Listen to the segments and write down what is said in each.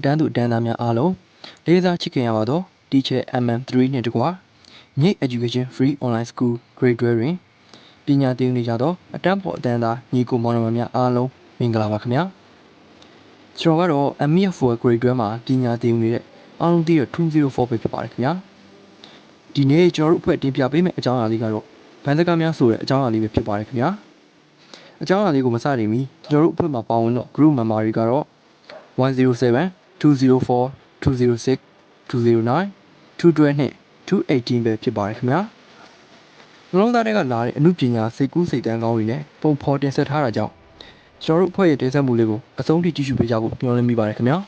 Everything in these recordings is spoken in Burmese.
အတန်းသူအတန်းသားများအားလုံးလေးစားချစ်ခင်ရပါသော Teacher MM3 နှင့်တကွမြိတ် Education Free Online School Grade 12တွင်ပညာသင်ယူနေကြသောအတန်းဖော်အတန်းသားညီကိုမောင်နှမများအားလုံးမင်္ဂလာပါခင်ဗျာကျွန်တော်ကတော့ MEF4 Grade 12မှာပညာသင်ယူနေတဲ့အားလုံးသိရ204ပဲဖြစ်ပါတယ်ခင်ဗျာဒီနေ့ကျွန်တော်တို့အဖွဲ့တင်ပြပေးမယ့်အကြောင်းအရာလေးကတော့ဘန်စကားများဆိုတဲ့အကြောင်းအရာလေးပဲဖြစ်ပါတယ်ခင်ဗျာအကြောင်းအရာလေးကိုမစတင်မီကျွန်တော်တို့အဖွဲ့မှာပါဝင်တော့ group member တွေကတော့107 204 206 209 212နဲ့218ပဲဖြစ်ပါတယ်ခင်ဗျာနှလုံးသားတွေကလာတဲ့အမှုပညာစိတ်ကူးစိတ်တန်းကောင်းတွေနဲ့ပုံဖော်တင်ဆက်ထားတာကြောင့်ကျွန်တော်တို့အဖွဲ့ရဲ့တင်ဆက်မှုလေးကိုအဆုံးထိကြည့်ရှုပေးကြဖို့မျှော်လင့်မိပါတယ်ခင်ဗျာ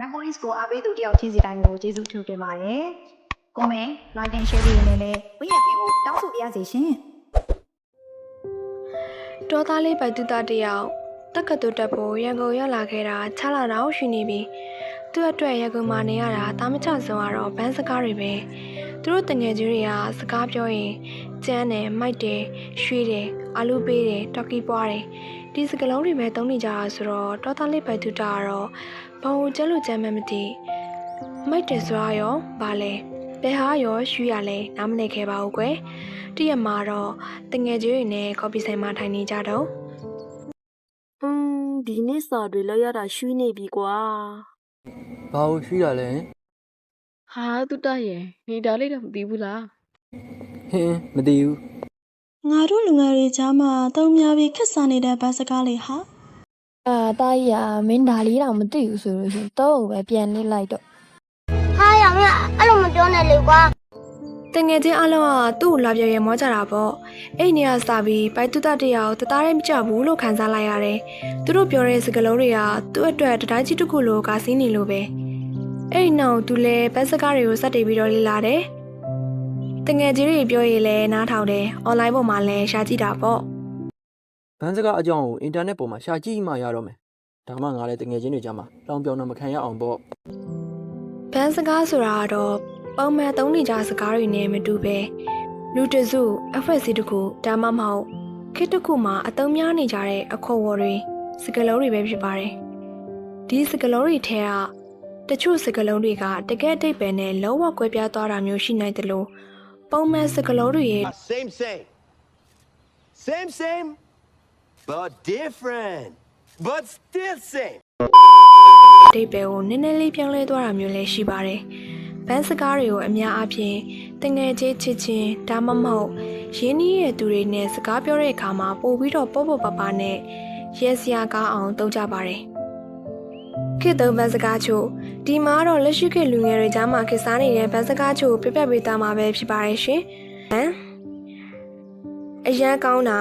Memories ကိုအားပေးသူတယောက်ချင်းစီတိုင်းကိုကျေးဇူးတင်တင်ပါတယ်။ကိုမဲ like and share လေးနဲ့လည်းဝိရပေးဖို့တောင်းဆိုပါရစေရှင်တောသားလေးပိုက်တူတာတယောက် တက္ကသိုလ်တက်ဖို့ရန်ကုန်ရောက်လာခဲ့တာခြားလာတော့ရှိနေပြီသူ့အတွက်ရန်ကုန်မှာနေရတာတာမချဆုံးကတော့ဘန်းစကားတွေပဲသူတို့တငယ်ချင်းတွေကစကားပြောရင်ကျန်းတယ်မိုက်တယ်ရွှေတယ်အာလူပေးတယ်တော်ကီပွားတယ်ဒီစကလုံးတွေပဲသုံးနေကြတာဆိုတော့တောသားလေးပိုက်တူတာကတော့ဘောင်ကျဲလို့ကျမ်းမှမသိမိုက်တယ်ဆိုတာရောဘာလဲဘယ်ဟာရောရွှေရလဲနားမလည်ခဲ့ပါဘူးကွယ်တည့်ရမှာတော့တငယ်ချင်းတွေနဲ့ကော်ဖီဆိုင်မှာထိုင်နေကြတော့อืม ဒီနေ့စာတွေလောက်ရတာရွှေနေပြီကွာဘာလို့ရှိရလဲဟာတူတရဲ့နေဒါလေးတော့မသိဘူးလားဟင်းမသိဘူးငါတို့လူငယ်တွေကြားမှာတုံးများပြီးခက်စားနေတဲ့ဗတ်စကားလေးဟာအာတာကြီးอ่ะမင်းဒါလေးတော့မသိဘူးဆိုလို့ရှိရင်တော့ပဲပြန်နေလိုက်တော့ဟာရမင်းအဲ့လိုမပြောနဲ့လေကွာတ ငယ်ချင်းအလုံးကသူ့ကိုလာပြရဲမောကြတာပေါ့အဲ့နေရာစပြီးပိုက်တူတတယောက်တသားရဲမကြဘူးလို့ခံစားလိုက်ရတယ်သူတို့ပြောတဲ့စကားလုံးတွေကသူ့အတွက်တတိုင်းကြီးတစ်ခုလိုကားစင်းနေလို့ပဲအဲ့နောက်သူလည်းဘက်စကားတွေကိုစက်တေးပြီးတော့လေ့လာတယ်တငယ်ချင်းတွေပြောရင်လည်းနားထောင်တယ်အွန်လိုင်းပေါ်မှာလည်းရှာကြည့်တာပေါ့ဘန်းစကားအကြောင်းကိုအင်တာနက်ပေါ်မှာရှာကြည့်မှရတော့မယ်ဒါမှငါလည်းတငယ်ချင်းတွေကြားမှာလောင်ပြောင်တော့မခံရအောင်ပေါ့ဘန်းစကားဆိုတာကတော့ ပုံမှန်သုံးနေကြစကားတွေနဲ့မတူပဲလူတစုအဖွဲ့အစည်းတစ်ခုဒါမှမဟုတ်ခေတ်တစ်ခုမှာအသုံးများနေကြတဲ့အခေါ်အဝေါ်တွေစကားလုံးတွေပဲဖြစ်ပါတယ်ဒီစကားလုံးတွေထဲကတချို့စကားလုံးတွေကတကယ်အတိတ်ပဲနဲ့လုံးဝကွဲပြားသွားတာမျိုးရှိနိုင်တယ်လို့ပုံမှန်စကားလုံးတွေရဲ့ Same, same. Same, same, but different. But still same. အတိတ်ပဲကိုနည်းနည်းလေးပြောင်းလဲသွားတာမျိုးလည်းရှိပါတယ် ဘန်းစကားတွေကိုအများအားဖြင့်တငယ်ချင်းချစ်ချင်းဒါမှမဟုတ်ရင်းနှီးတဲ့သူတွေနဲ့စကားပြောတဲ့အခါမှာပို့ပြီးတော့ပေါ့ပေါ့ပါပါနဲ့ရဲစရာကောင်းအောင်သုံးကြပါတယ်ခေတ်သုံးဘန်းစကားချို့ဒီမှာတော့လက်ရှိခေတ်လူငယ်တွေကြားမှာခေတ်စားနေတဲ့ဘန်းစကားချို့ကိုပြပြပေးသားမှာပဲဖြစ်ပါတယ်ရှင်ဟမ်အရန်ကောင်းတာ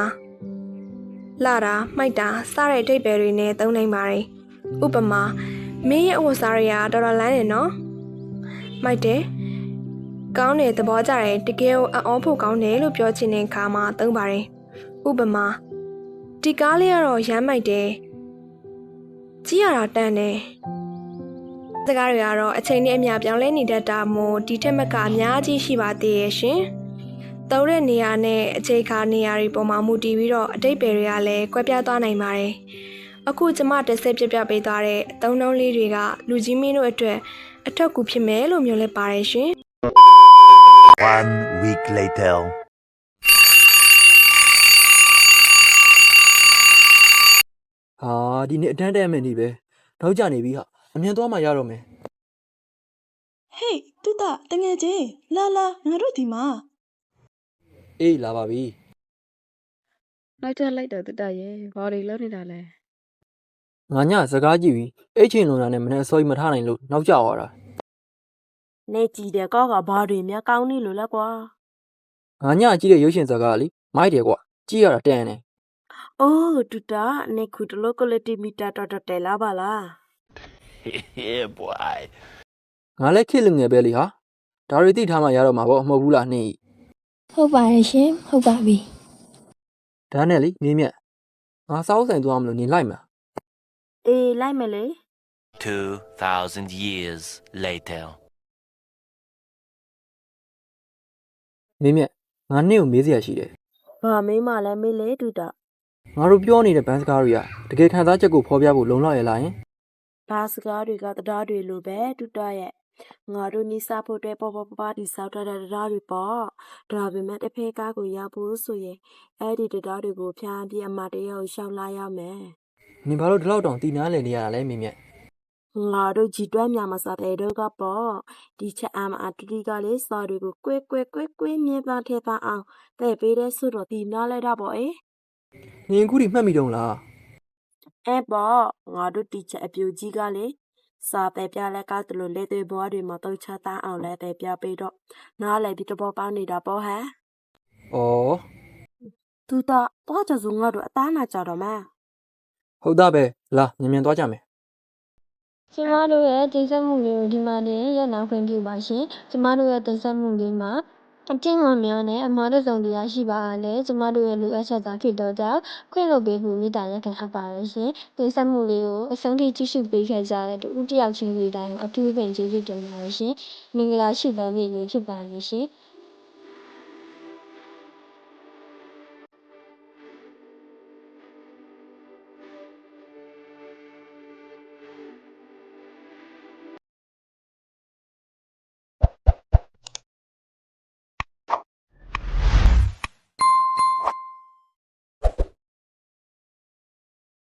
လာတာမှိုက်တာစတဲ့အထိပ်ပဲတွေနဲ့သုံးနိုင်ပါတယ်ဥပမာမင်းရဲ့အဝတ်စားတွေကတော်တော်လန်းနေနော် မိုက်တယ်ကောင်းတယ်သဘောကျတယ်တကယ်ကိုအံ့ဩဖို့ကောင်းတယ်လို့ပြောချင်တဲ့အခါမှာသုံးပါတယ်ဥပမာဒီကားလေးကတော့ရမ်းမိုက်တယ်ကြည့်ရတာတန်တယ်စကားတွေကတော့အချိန်နဲ့အမျှပြောင်းလဲနေတတ်တာမို့ဒီထက်မကအများကြီးရှိပါသေးရဲ့ရှင်သုံးတဲ့နေရာနဲ့အခြေခါနေရာတွေပေါ်မှာမူတည်ပြီးတော့အတိတ်ပဲတွေကလည်းကွဲပြားသွားနိုင်ပါတယ် အခုကျမတစ်ဆက်ပြပြပေးသွားတဲ့အသုံးနှုန်းလေးတွေကလူကြီးမင်းတို့အတွက်အထက်ကူဖြစ်မယ်လို့မျိုးလဲပါတယ်ရှင် One week later. ဟာဒီနေ့အတန်းတက်မယ်နေပဲနောက်ကြနေပြီဟာအမြန်သွားမှရတော့မယ်ဟေးတူတာတငယ်ချင်းလာလာငါတို့ဒီမှာအေးလာပါပြီနောက်ထပ်လိုက်တော့တူတရဲ့ဘာတွေလုပ်နေတာလဲ ငါညစကားကြည့်ပြီးအဲ့ချိန်လုံးတာနဲ့မနေ့အစောကြီးမထားနိုင်လို့နောက်ကျသွားတာနေကြည့်တယ်ကောက်ကဘာတွေများကောင်းနေလို့လဲကွာငါညကြည့်တဲ့ရုပ်ရှင်စကားကလေမိုက်တယ်ကွာကြည့်ရတာတန်တယ်အိုးတူတာနေခုတလို့ကလတီမီတာတော်တော်တယ်လာပါလား Yeah, boy. ငါလည်းခစ်လူငယ်ပဲလေဟာဒါတွေသိထားမှရတော့မှာပေါ့မဟုတ်ဘူးလားနှင်းဟုတ်ပါတယ်ရှင်ဟုတ်ပါပြီဒါနဲ့လေမင်းမြတ်ငါစောက်ဆိုင်သွားမလို့နေလိုက်မှာ အေးလိုက်မယ်လေ2,000 years later. မင်းမြတ်ငါနှင်းကိုမေးစရာရှိတယ်ဘာမင်းမလဲမေးလေတူတာငါတို့ပြောနေတဲ့ဘန်းစကားတွေကတကယ်ခံစားချက်ကိုဖော်ပြဖို့လုံလောက်ရလားယင်ဘာစကားတွေကတရားတွေလိုပဲတူတာရဲ့ငါတို့နိစားဖို့အတွက်ပေါ်ပေါ်ပပတိစောက်ထားတဲ့တရားတွေပေါ့ဒါပေမဲ့တစ်ဖက်ကားကိုရောက်ဖို့ဆိုရင်အဲ့ဒီတရားတွေကိုဖျားပြီးအမတရားကိုရှောက်လာရမယ် နင်ဘာလို့ဒီလောက်တောင်တည်နာလည်နေရတာလဲမင်းမြတ်ငါတို့ကြည်တွဲမြမှာစားတဲ့တော့ကပေါ့ဒီချက်အမအတူတူကလေးစားတွေကိုကွဲကွဲကွဲကွဲမြဲပါထဲပါအောင်တဲ့ပေးတဲ့ဆိုတော့ဒီနားလဲတာပေါ့အေးနင်အခုထိမှတ်မိတော့လားအဲ့ပေါ့ငါတို့တီချက်အပြူကြီးကလေစာပဲပြလဲကောက်တလို့လက်တွေဘွားတွေမှာတော့ချတာအောင်လဲပဲပြပေးတော့နားလဲပြီးတော့ပေါင်းနေတာပေါ့ဟဲ့။အော်သူတော့တော့ကြစုံငါတို့အသားနာကြတော့မှာ ဟုတ်တာပဲလာမြန်မြန်သွားကြမယ်ကျမတို့ရဲ့တိတ်ဆက်မှုလေးကိုဒီမှာနေရနောက်ခွင့်ပြုပါရှင်ကျမတို့ရဲ့တိတ်ဆက်မှုလေးမှာအကျင့်မှန်များနဲ့အမှားတစ်စုံတရားရှိပါလေကျမတို့ရဲ့လူအပ်ချက်သာဖြစ်တော့ကြောင့်ခွင့်လို့ပေးမှုမိတာရက်ခံအပ်ပါရရှင်တိတ်ဆက်မှုလေးကိုအဆုံးထိကြည့်ရှုပေးခဲ့ကြတဲ့တူဦးတယောက်ချင်းစီတိုင်းကိုအထူးပင်ကျေးဇူးတင်ပါတယ်ရှင်မင်္ဂလာရှိသောနေ့လေးဖြစ်ပါလိမ့်ရှင်